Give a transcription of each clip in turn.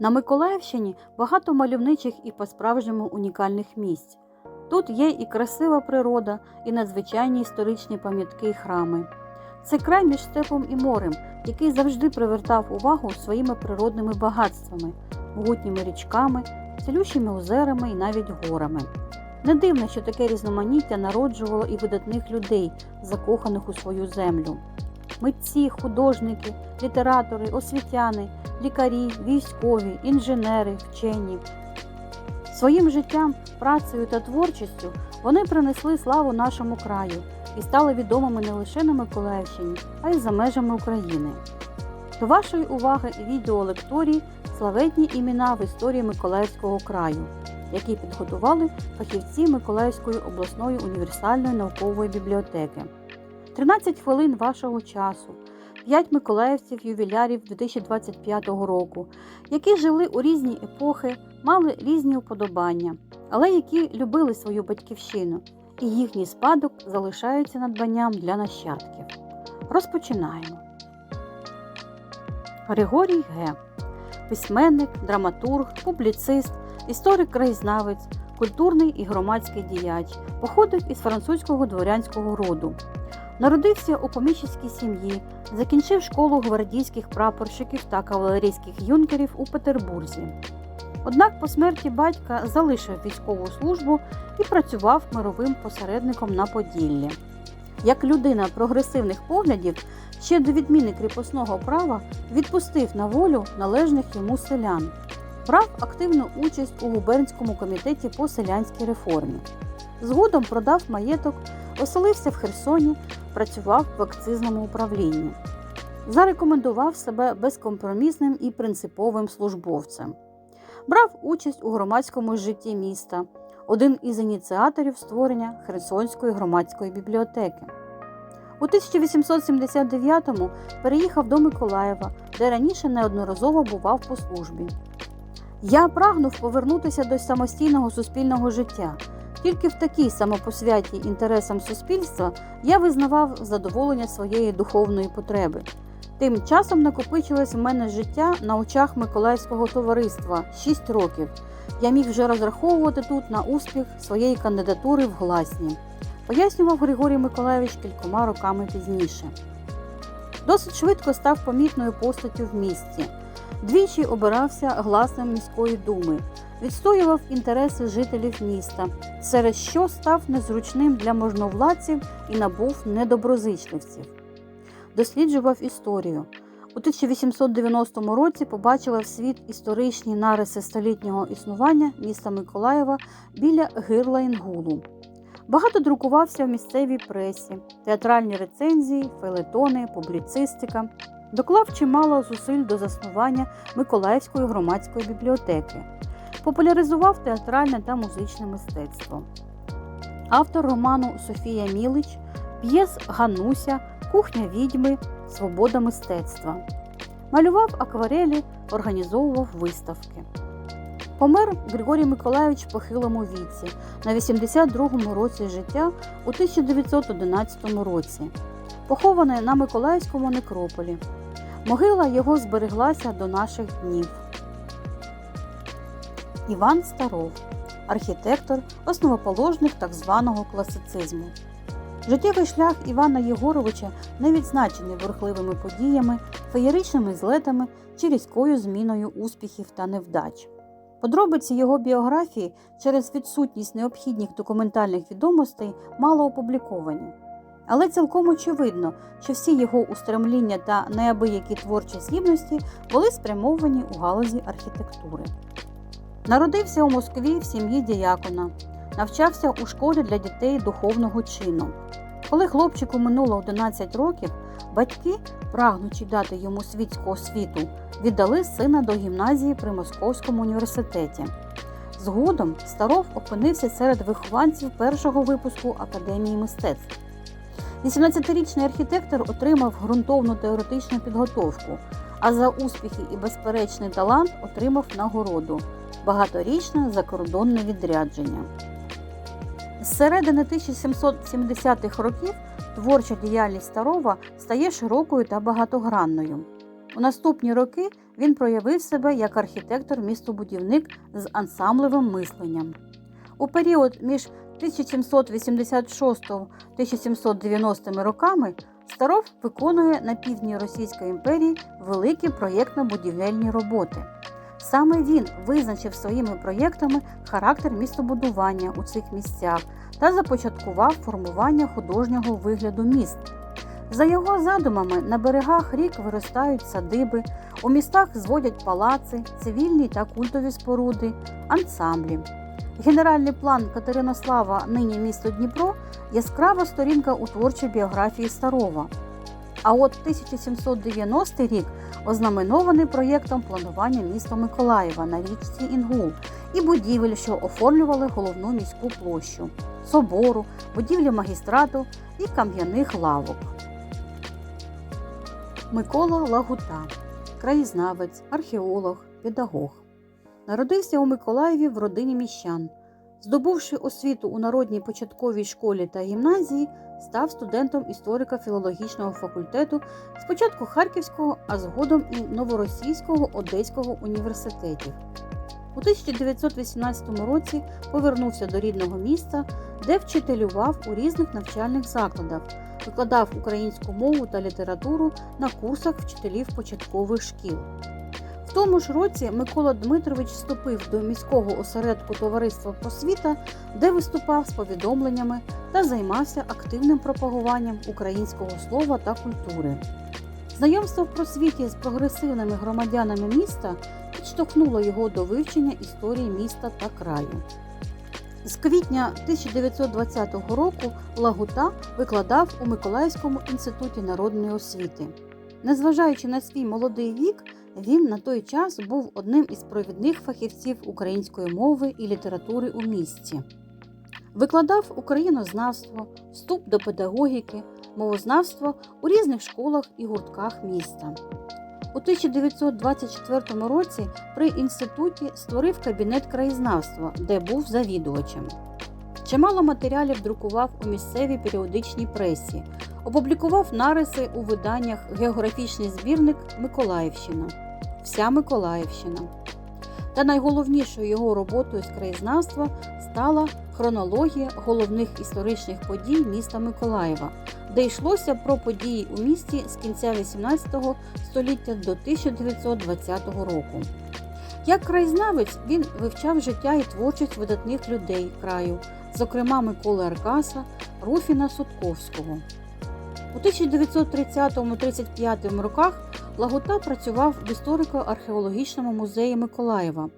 На Миколаївщині багато мальовничих і по-справжньому унікальних місць. Тут є і красива природа, і надзвичайні історичні пам'ятки і храми. Це край між степом і морем, який завжди привертав увагу своїми природними багатствами, могутніми річками, цілющими озерами і навіть горами. Не дивно, що таке різноманіття народжувало і видатних людей, закоханих у свою землю. Митці, художники, літератори, освітяни, лікарі, військові, інженери, вчені. Своїм життям, працею та творчістю вони принесли славу нашому краю і стали відомими не лише на Миколаївщині, а й за межами України. До вашої уваги і відеолекторії славетні імена в історії Миколаївського краю, які підготували фахівці Миколаївської обласної універсальної наукової бібліотеки. 13 хвилин вашого часу, 5 миколаївців ювілярів 2025 року, які жили у різні епохи, мали різні уподобання, але які любили свою батьківщину, і їхній спадок залишається надбанням для нащадків. Розпочинаємо. Григорій Г. Письменник, драматург, публіцист, історик-краєзнавець, культурний і громадський діяч, походив із французького дворянського роду. Народився у поміщицькій сім'ї, закінчив школу гвардійських прапорщиків та кавалерійських юнкерів у Петербурзі. Однак по смерті батька залишив військову службу і працював мировим посередником на Поділлі. Як людина прогресивних поглядів, ще до відміни кріпосного права відпустив на волю належних йому селян, брав активну участь у губернському комітеті по селянській реформі. Згодом продав маєток, оселився в Херсоні, працював в акцизному управлінні. Зарекомендував себе безкомпромісним і принциповим службовцем. Брав участь у громадському житті міста, один із ініціаторів створення Херсонської громадської бібліотеки. У 1879-му переїхав до Миколаєва, де раніше неодноразово бував по службі. Я прагнув повернутися до самостійного суспільного життя. Тільки в такій самопосвяті інтересам суспільства я визнавав задоволення своєї духовної потреби. Тим часом накопичилось в мене життя на очах Миколаївського товариства 6 років. Я міг вже розраховувати тут на успіх своєї кандидатури в гласні, пояснював Григорій Миколаївич кількома роками пізніше. Досить швидко став помітною постаттю в місті. Двічі обирався гласним міської думи, відстоював інтереси жителів міста, через що став незручним для можновладців і набув недоброзичливців. Досліджував історію. У 1890 році побачила в світ історичні нариси столітнього існування міста Миколаєва біля гирла Інгулу. Багато друкувався в місцевій пресі, театральні рецензії, фейлетони, публіцистика. Доклав чимало зусиль до заснування Миколаївської громадської бібліотеки, популяризував театральне та музичне мистецтво. Автор роману Софія Мілич, п'єс Гануся, Кухня відьми, Свобода мистецтва. Малював акварелі, організовував виставки. Помер Григорій Миколайович в похилому віці на 82-му році життя у 1911 році. Похований на Миколаївському некрополі. Могила його збереглася до наших днів. Іван Старов, архітектор, основоположник так званого класицизму. Життєвий шлях Івана Єгоровича не відзначений бурхливими подіями, феєричними злетами чи різкою зміною успіхів та невдач. Подробиці його біографії через відсутність необхідних документальних відомостей мало опубліковані. Але цілком очевидно, що всі його устремління та неабиякі творчі здібності були спрямовані у галузі архітектури. Народився у Москві в сім'ї діякона, навчався у школі для дітей духовного чину. Коли хлопчику минуло 11 років, батьки, прагнучи дати йому світську освіту, віддали сина до гімназії при Московському університеті. Згодом Старов опинився серед вихованців першого випуску Академії мистецтв. 18-річний архітектор отримав ґрунтовну теоретичну підготовку, а за успіхи і безперечний талант отримав нагороду багаторічне закордонне відрядження. З середини 1770-х років творча діяльність Старова стає широкою та багатогранною. У наступні роки він проявив себе як архітектор-містобудівник з ансамблевим мисленням. У період між 1786-1790 роками Старов виконує на півдні Російської імперії великі проєктно-будівельні роботи. Саме він визначив своїми проєктами характер містобудування у цих місцях та започаткував формування художнього вигляду міст. За його задумами, на берегах рік виростають садиби, у містах зводять палаци, цивільні та культові споруди, ансамблі. Генеральний план Катеринослава, нині місто Дніпро, яскрава сторінка у творчій біографії Старова. А от 1790 рік ознаменований проєктом планування міста Миколаєва на річці Інгул і будівель, що оформлювали головну міську площу, собору, будівлі магістрату і кам'яних лавок. Микола Лагута, краєзнавець, археолог, педагог. Народився у Миколаєві в родині міщан. Здобувши освіту у народній початковій школі та гімназії, став студентом історико-філологічного факультету спочатку Харківського, а згодом і Новоросійського Одеського університетів. У 1918 році повернувся до рідного міста, де вчителював у різних навчальних закладах, викладав українську мову та літературу на курсах вчителів початкових шкіл. Тому ж році Микола Дмитрович вступив до міського осередку Товариства просвіта, де виступав з повідомленнями та займався активним пропагуванням українського слова та культури. Знайомство в просвіті з прогресивними громадянами міста підштовхнуло його до вивчення історії міста та краю. З квітня 1920 року Лагута викладав у Миколаївському інституті народної освіти. Незважаючи на свій молодий вік, він на той час був одним із провідних фахівців української мови і літератури у місті. Викладав українознавство, вступ до педагогіки, мовознавство у різних школах і гуртках міста. У 1924 році при інституті створив кабінет краєзнавства, де був завідувачем. Чимало матеріалів друкував у місцевій періодичній пресі, опублікував нариси у виданнях Географічний збірник Миколаївщина, Вся Миколаївщина. Та найголовнішою його роботою з краєзнавства стала хронологія головних історичних подій міста Миколаєва, де йшлося про події у місті з кінця XVIII століття до 1920 року. Як краєзнавець він вивчав життя і творчість видатних людей краю, зокрема Миколи Аркаса, Руфіна Сутковського. У 1930-35 роках Лагута працював в історико-археологічному музеї Миколаєва,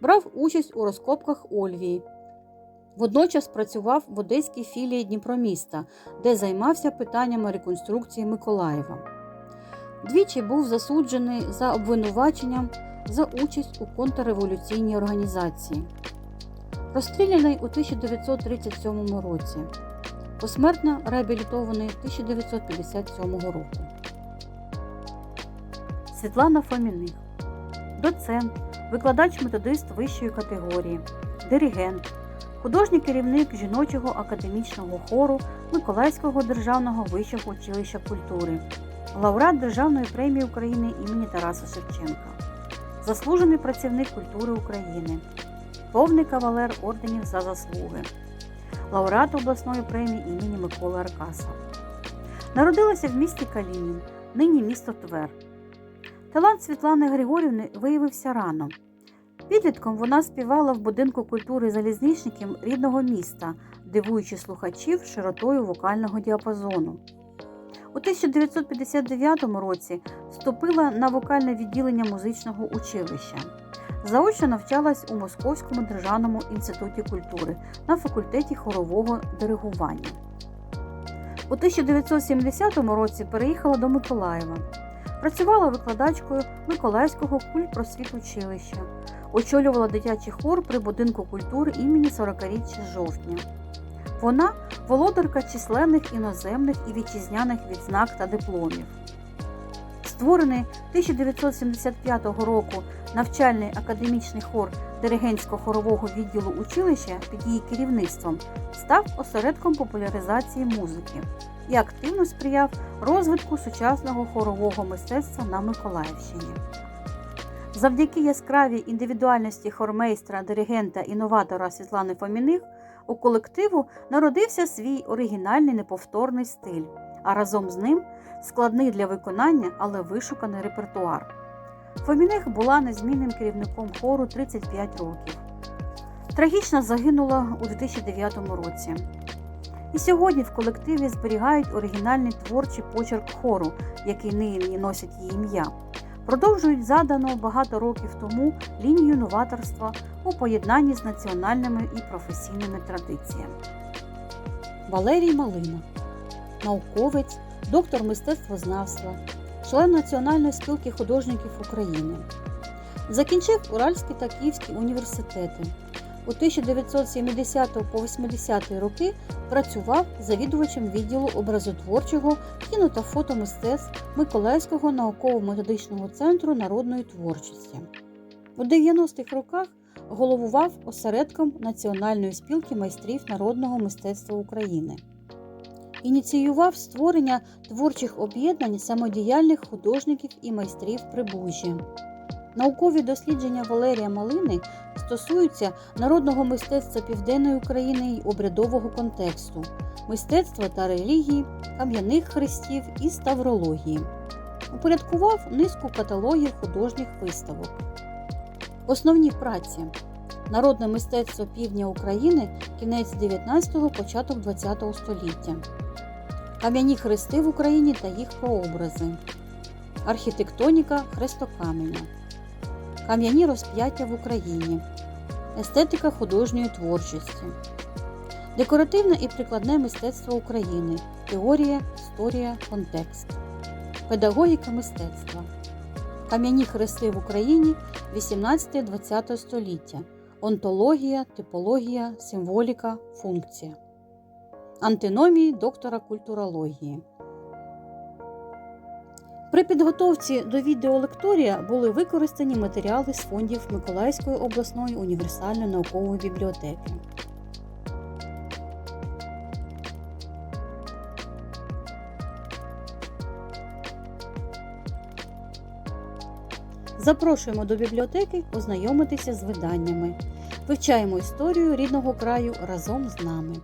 брав участь у розкопках Ольвії. Водночас працював в одеській філії Дніпроміста, де займався питаннями реконструкції Миколаєва. Двічі був засуджений за обвинуваченням за участь у контрреволюційній організації. Розстріляний у 1937 році. Посмертно реабілітований 1957 року. Світлана Фоміних доцент, викладач-методист вищої категорії, диригент, художній керівник жіночого академічного хору Миколаївського державного вищого училища культури, лауреат Державної премії України імені Тараса Шевченка, заслужений працівник культури України, повний кавалер орденів за заслуги, лауреат обласної премії імені Миколи Аркаса. Народилася в місті Калінін, нині місто Твер. Талант Світлани Григорівни виявився рано. Підлітком вона співала в будинку культури залізничників рідного міста, дивуючи слухачів широтою вокального діапазону. У 1959 році вступила на вокальне відділення музичного училища. Заочно навчалась у Московському державному інституті культури на факультеті хорового диригування. У 1970 році переїхала до Миколаєва. Працювала викладачкою Миколаївського культпросвітучилища, очолювала дитячий хор при будинку культури імені 40-річчя жовтня. Вона володарка численних іноземних і вітчизняних відзнак та дипломів. Створений 1975 року навчальний академічний хор диригентсько-хорового відділу училища під її керівництвом став осередком популяризації музики і активно сприяв розвитку сучасного хорового мистецтва на Миколаївщині. Завдяки яскравій індивідуальності хормейстра, диригента і новатора Світлани Фоміних у колективу народився свій оригінальний неповторний стиль, а разом з ним складний для виконання, але вишуканий репертуар. Фоміних була незмінним керівником хору 35 років. Трагічно загинула у 2009 році. І сьогодні в колективі зберігають оригінальний творчий почерк хору, який нині носить її ім'я. Продовжують задану багато років тому лінію новаторства у поєднанні з національними і професійними традиціями. Валерій Малина, науковець, доктор мистецтвознавства, член Національної спілки художників України. Закінчив Уральський та Київський університети. У 1970 по 80 роки працював завідувачем відділу образотворчого кіно та фотомистецтв Миколаївського науково-методичного центру народної творчості. У 90-х роках головував осередком Національної спілки майстрів народного мистецтва України. Ініціював створення творчих об'єднань самодіяльних художників і майстрів Прибужжя. Наукові дослідження Валерія Малини стосуються народного мистецтва Південної України й обрядового контексту, мистецтва та релігії, кам'яних хрестів і ставрології. Упорядкував низку каталогів художніх виставок. Основні праці Народне мистецтво півдня України кінець 19-го, початок 20-го століття. Кам'яні хрести в Україні та їх прообрази. Архітектоніка хрестокаменя. Кам'яні розп'яття в Україні. Естетика художньої творчості. Декоративне і прикладне мистецтво України. Теорія, історія, контекст. Педагогіка мистецтва. Кам'яні хрести в Україні 18-20 століття. Онтологія, типологія, символіка, функція. Антиномії доктора культурології. При підготовці до відеолекторія були використані матеріали з фондів Миколаївської обласної універсальної наукової бібліотеки. Запрошуємо до бібліотеки ознайомитися з виданнями. Вивчаємо історію рідного краю разом з нами.